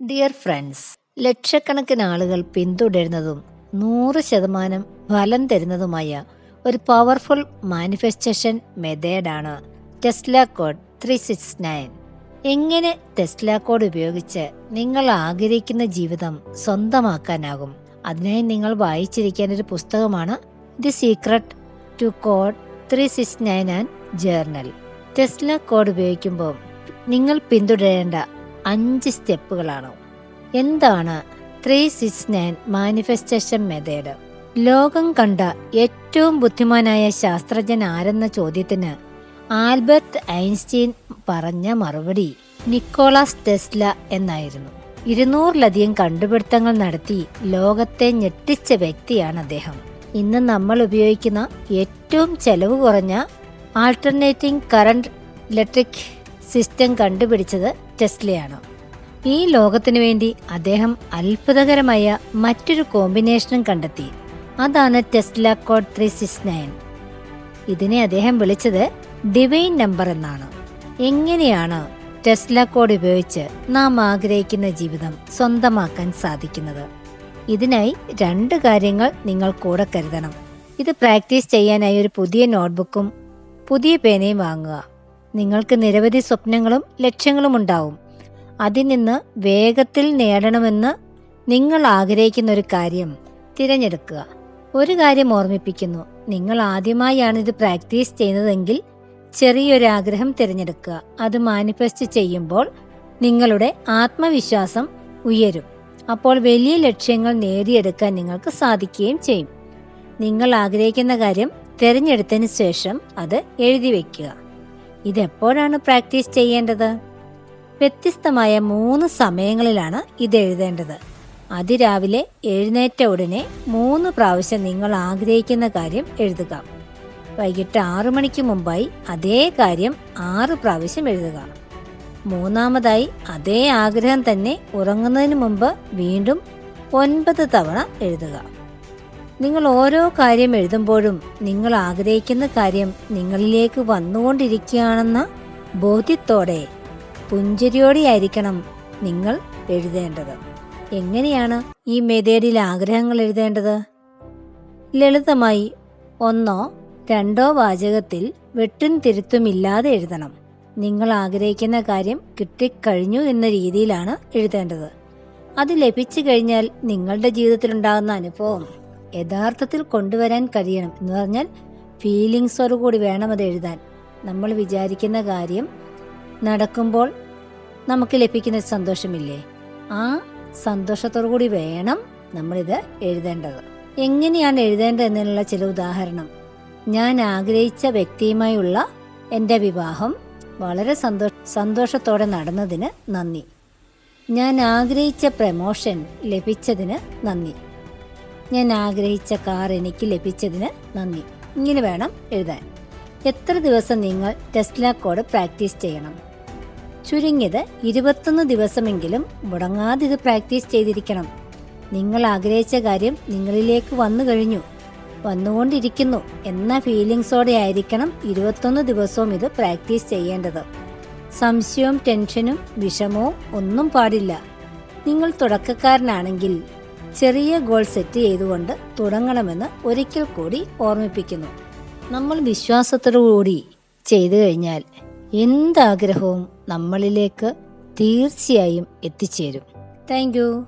Dear friends ലക്ഷക്കണക്കിന് ആളുകൾ പിന്തുടരുന്നതും നൂറ് ശതമാനം ഫലം തരുന്നതുമായ ഒരു പവർഫുൾ മാനിഫെസ്റ്റേഷൻ മെത്തേഡാണ് Tesla code three six nine എങ്ങനെ ടെസ്ല കോഡ് ഉപയോഗിച്ച് നിങ്ങൾ ആഗ്രഹിക്കുന്ന ജീവിതം സ്വന്തമാക്കാനാകും? അതിനായി നിങ്ങൾ വായിച്ചിരിക്കാൻ ഒരു പുസ്തകമാണ് the secret to code three six nine and journal Tesla code ഉപയോഗിക്കുമ്പോൾ നിങ്ങൾ പിന്തുടരേണ്ട അഞ്ച് സ്റ്റെപ്പുകളാണ്. എന്താണ് three six nine manifestation method ലോകം കണ്ട ഏറ്റവും ബുദ്ധിമാനായ ശാസ്ത്രജ്ഞൻ ആരെന്ന ചോദ്യത്തിന് ആൽബർട്ട് ഐൻസ്റ്റീൻ പറഞ്ഞ മറുപടി നിക്കോളാസ് ടെസ്ല എന്നായിരുന്നു. ഇരുന്നൂറിലധികം കണ്ടുപിടുത്തങ്ങൾ നടത്തി ലോകത്തെ ഞെട്ടിച്ച വ്യക്തിയാണ് അദ്ദേഹം. ഇന്ന് നമ്മൾ ഉപയോഗിക്കുന്ന ഏറ്റവും ചെലവ് കുറഞ്ഞ ആൾട്ടർനേറ്റിംഗ് കറണ്ട് ഇലക്ട്രിക് സിസ്റ്റം കണ്ടുപിടിച്ചത് ടെസ്ലയാണ്. ഈ ലോകത്തിനു വേണ്ടി അദ്ദേഹം അത്ഭുതകരമായ മറ്റൊരു കോമ്പിനേഷനും കണ്ടെത്തി. അതാണ് Tesla code three six nine. ഇതിനെ അദ്ദേഹം വിളിച്ചത് ഡിവൈൻ നമ്പർ എന്നാണ്. എങ്ങനെയാണ് ടെസ്ല കോഡ് ഉപയോഗിച്ച് നാം ആഗ്രഹിക്കുന്ന ജീവിതം സ്വന്തമാക്കാൻ സാധിക്കുന്നത്? ഇതിനായി രണ്ട് കാര്യങ്ങൾ നിങ്ങൾ കൂടെ കരുതണം. ഇത് പ്രാക്ടീസ് ചെയ്യാനായി ഒരു പുതിയ നോട്ട്ബുക്കും പുതിയ പേനയും വാങ്ങുക. നിങ്ങൾക്ക് നിരവധി സ്വപ്നങ്ങളും ലക്ഷ്യങ്ങളും ഉണ്ടാവും അതിൽ നിന്ന് വേഗത്തിൽ നേടണമെന്ന് നിങ്ങൾ ആഗ്രഹിക്കുന്ന ഒരു കാര്യം തിരഞ്ഞെടുക്കുക. ഒരു കാര്യം ഓർമ്മിപ്പിക്കുന്നു. നിങ്ങൾ ആദ്യമായാണ് ഇത് പ്രാക്ടീസ് ചെയ്യുന്നതെങ്കിൽ ചെറിയൊരു ആഗ്രഹം തിരഞ്ഞെടുക്കുക. അത് മാനിഫെസ്റ്റ് ചെയ്യുമ്പോൾ നിങ്ങളുടെ ആത്മവിശ്വാസം ഉയരും. അപ്പോൾ വലിയ ലക്ഷ്യങ്ങൾ നേടിയെടുക്കാൻ നിങ്ങൾക്ക് സാധിക്കുകയും ചെയ്യും. നിങ്ങൾ ആഗ്രഹിക്കുന്ന കാര്യം തിരഞ്ഞെടുത്തതിന് ശേഷം അത് എഴുതി വെക്കുക. ഇതെപ്പോഴാണ് പ്രാക്ടീസ് ചെയ്യേണ്ടത്? വ്യത്യസ്തമായ മൂന്ന് സമയങ്ങളിലാണ് ഇത് എഴുതേണ്ടത്. അതിരാവിലെ എഴുന്നേറ്റ ഉടനെ മൂന്ന് പ്രാവശ്യം നിങ്ങൾ ആഗ്രഹിക്കുന്ന കാര്യം എഴുതുക. വൈകിട്ട് ആറു മണിക്ക് മുമ്പായി അതേ കാര്യം ആറ് പ്രാവശ്യം എഴുതുക. മൂന്നാമതായി അതേ ആഗ്രഹം തന്നെ ഉറങ്ങുന്നതിന് മുമ്പ് വീണ്ടും ഒൻപത് തവണ എഴുതുക. നിങ്ങൾ ഓരോ കാര്യം എഴുതുമ്പോഴും നിങ്ങൾ ആഗ്രഹിക്കുന്ന കാര്യം നിങ്ങളിലേക്ക് വന്നുകൊണ്ടിരിക്കുകയാണെന്ന ബോധ്യത്തോടെ പുഞ്ചിരിയോടെയായിരിക്കണം നിങ്ങൾ എഴുതേണ്ടത്. എങ്ങനെയാണ് ഈ മെതേഡിൽ ആഗ്രഹങ്ങൾ എഴുതേണ്ടത്? ലളിതമായി ഒന്നോ രണ്ടോ വാചകത്തിൽ വെട്ടും തിരുത്തുമില്ലാതെ എഴുതണം. നിങ്ങൾ ആഗ്രഹിക്കുന്ന കാര്യം കിട്ടിക്കഴിഞ്ഞു എന്ന രീതിയിലാണ് എഴുതേണ്ടത്. അത് ലഭിച്ചു കഴിഞ്ഞാൽ നിങ്ങളുടെ ജീവിതത്തിലുണ്ടാകുന്ന അനുഭവം യഥാർത്ഥത്തിൽ കൊണ്ടുവരാൻ കഴിയണം എന്ന് പറഞ്ഞാൽ ഫീലിങ്സോട് കൂടി വേണം അത് എഴുതാൻ. നമ്മൾ വിചാരിക്കുന്ന കാര്യം നടക്കുമ്പോൾ നമുക്ക് ലഭിക്കുന്ന സന്തോഷമില്ലേ? ആ സന്തോഷത്തോടു കൂടി വേണം നമ്മളിത് എഴുതേണ്ടത്. എങ്ങനെയാണ് എഴുതേണ്ടത് എന്നുള്ള ചില ഉദാഹരണം. ഞാൻ ആഗ്രഹിച്ച വ്യക്തിയുമായുള്ള എന്റെ വിവാഹം വളരെ സന്തോഷ സന്തോഷത്തോടെ നടന്നതിന് നന്ദി. ഞാൻ ആഗ്രഹിച്ച പ്രമോഷൻ ലഭിച്ചതിന് നന്ദി. ഞാൻ ആഗ്രഹിച്ച കാർ എനിക്ക് ലഭിച്ചതിന് നന്ദി. ഇങ്ങനെ വേണം എഴുതാൻ. എത്ര ദിവസം നിങ്ങൾ ടെസ്ല കോഡ് പ്രാക്ടീസ് ചെയ്യണം? ചുരുങ്ങിയത് ഇരുപത്തൊന്ന് ദിവസമെങ്കിലും മുടങ്ങാതെ ഇത് പ്രാക്ടീസ് ചെയ്തിരിക്കണം. നിങ്ങൾ ആഗ്രഹിച്ച കാര്യം നിങ്ങളിലേക്ക് വന്നു കഴിഞ്ഞു. വന്നുകൊണ്ടിരിക്കുന്നു എന്ന ഫീലിങ്സോടെ ആയിരിക്കണം ഇരുപത്തൊന്ന് ദിവസവും ഇത് പ്രാക്ടീസ് ചെയ്യേണ്ടത്. സംശയവും ടെൻഷനും വിഷമവും ഒന്നും പാടില്ല. നിങ്ങൾ തുടക്കക്കാരനാണെങ്കിൽ ചെറിയ ഗോൾ സെറ്റ് ചെയ്തുകൊണ്ട് തുടങ്ങണമെന്ന് ഒരിക്കൽ കൂടി ഓർമ്മിപ്പിക്കുന്നു. നമ്മൾ വിശ്വാസത്തോടുകൂടി ചെയ്തു കഴിഞ്ഞാൽ എന്താഗ്രഹവും നമ്മളിലേക്ക് തീർച്ചയായും എത്തിച്ചേരും. താങ്ക്